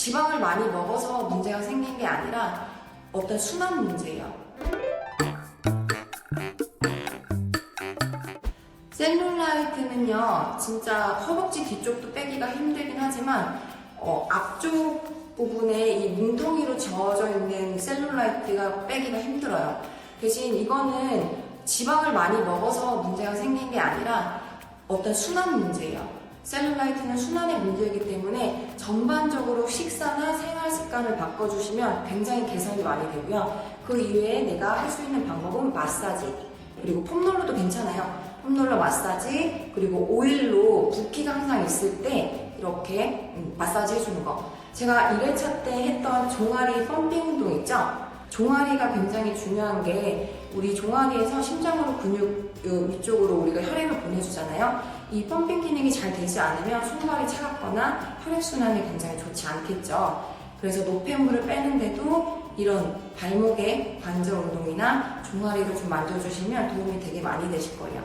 지방을 많이 먹어서 문제가 생긴 게 아니라 어떤 순환 문제예요. 셀룰라이트는요, 진짜 허벅지 뒤쪽도 빼기가 힘들긴 하지만, 어, 앞쪽 부분에 이 뭉텅이로 저어져 있는 셀룰라이트가 빼기가 힘들어요. 대신 이거는 지방을 많이 먹어서 문제가 생긴 게 아니라 어떤 순환 문제예요. 셀룰라이트는 순환의 문제이기 때문에 전반적으로 식사나 생활 습관을 바꿔주시면 굉장히 개선이 많이 되고요. 그 이외에 내가 할 수 있는 방법은 마사지, 그리고 폼롤러도 괜찮아요. 폼롤러 마사지, 그리고 오일로 붓기가 항상 있을 때 이렇게 음, 마사지 해주는 거. 제가 1회차 때 했던 종아리 펌핑 운동 있죠? 종아리가 굉장히 중요한 게 우리 종아리에서 심장으로 근육 요 위쪽으로 우리가 혈액을 보내주잖아요. 이 펌핑 기능이 잘 되지 않으면 손발이 차갑거나 혈액순환이 굉장히 좋지 않겠죠. 그래서 노폐물을 빼는데도 이런 발목의 관절 운동이나 종아리를 좀 만져주시면 도움이 되게 많이 되실 거예요.